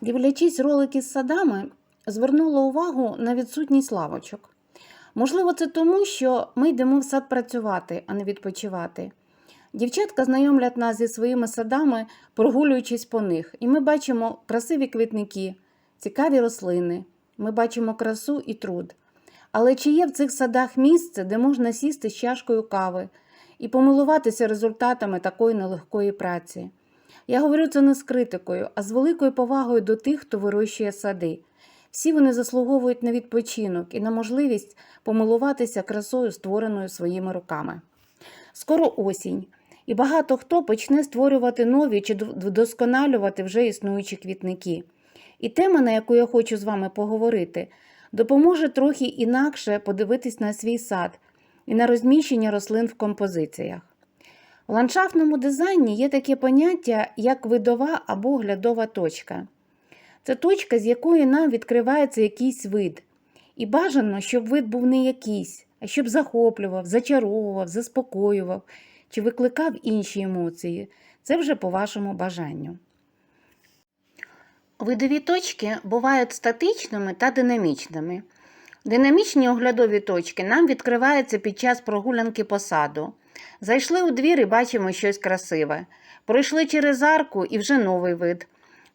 Дивлячись ролики з садами, звернула увагу на відсутність лавочок. Можливо, це тому, що ми йдемо в сад працювати, а не відпочивати. Дівчатка знайомлять нас зі своїми садами, прогулюючись по них, і ми бачимо красиві квітники, цікаві рослини, ми бачимо красу і труд. Але чи є в цих садах місце, де можна сісти з чашкою кави і помилуватися результатами такої нелегкої праці? Я говорю це не з критикою, а з великою повагою до тих, хто вирощує сади. Всі вони заслуговують на відпочинок і на можливість помилуватися красою, створеною своїми руками. Скоро осінь, і багато хто почне створювати нові чи вдосконалювати вже існуючі квітники. І тема, на яку я хочу з вами поговорити, допоможе трохи інакше подивитись на свій сад і на розміщення рослин в композиціях. В ландшафтному дизайні є таке поняття, як видова або глядова точка. Це точка, з якої нам відкривається якийсь вид. І бажано, щоб вид був не якийсь, а щоб захоплював, зачаровував, заспокоював чи викликав інші емоції. Це вже по вашому бажанню. Видові точки бувають статичними та динамічними. Динамічні оглядові точки нам відкриваються під час прогулянки по саду. Зайшли у двір і бачимо щось красиве. Пройшли через арку і вже новий вид.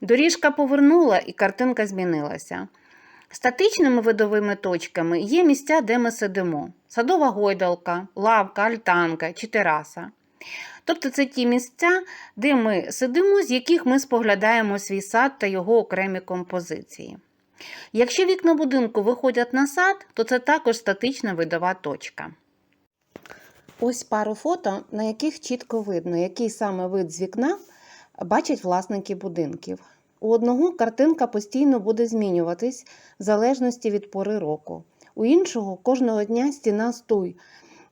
Доріжка повернула і картинка змінилася. Статичними видовими точками є місця, де ми сидимо: садова гойдалка, лавка, альтанка чи тераса. Тобто це ті місця, де ми сидимо, з яких ми споглядаємо свій сад та його окремі композиції. Якщо вікна будинку виходять на сад, то це також статична видова точка. Ось пару фото, на яких чітко видно, який саме вид з вікна бачать власники будинків. У одного картинка постійно буде змінюватись в залежності від пори року. У іншого кожного дня стіна стуй,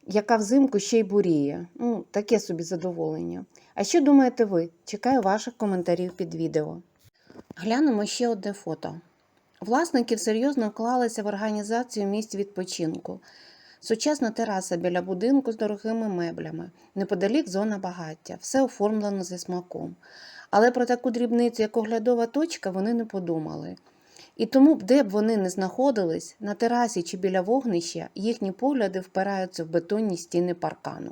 яка взимку ще й буріє. Ну, таке собі задоволення. А що думаєте ви? Чекаю ваших коментарів під відео. Глянемо ще одне фото. Власники серйозно вклалися в організацію місць відпочинку. Сучасна тераса біля будинку з дорогими меблями, неподалік зона багаття, все оформлено зі смаком. Але про таку дрібницю, як оглядова точка, вони не подумали. І тому, де б вони не знаходились, на терасі чи біля вогнища, їхні погляди впираються в бетонні стіни паркану.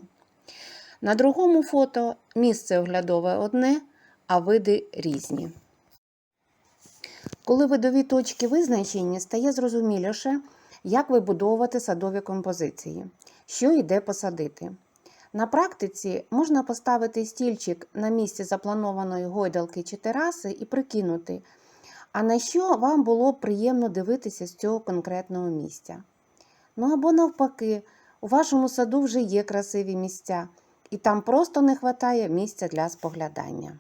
На другому фото місце оглядове одне, а види різні. Коли видові точки визначені, стає зрозуміліше, як вибудовувати садові композиції, що і де посадити. На практиці можна поставити стільчик на місці запланованої гойдалки чи тераси і прикинути, а на що вам було б приємно дивитися з цього конкретного місця. Ну або навпаки, у вашому саду вже є красиві місця, і там просто не вистачає місця для споглядання.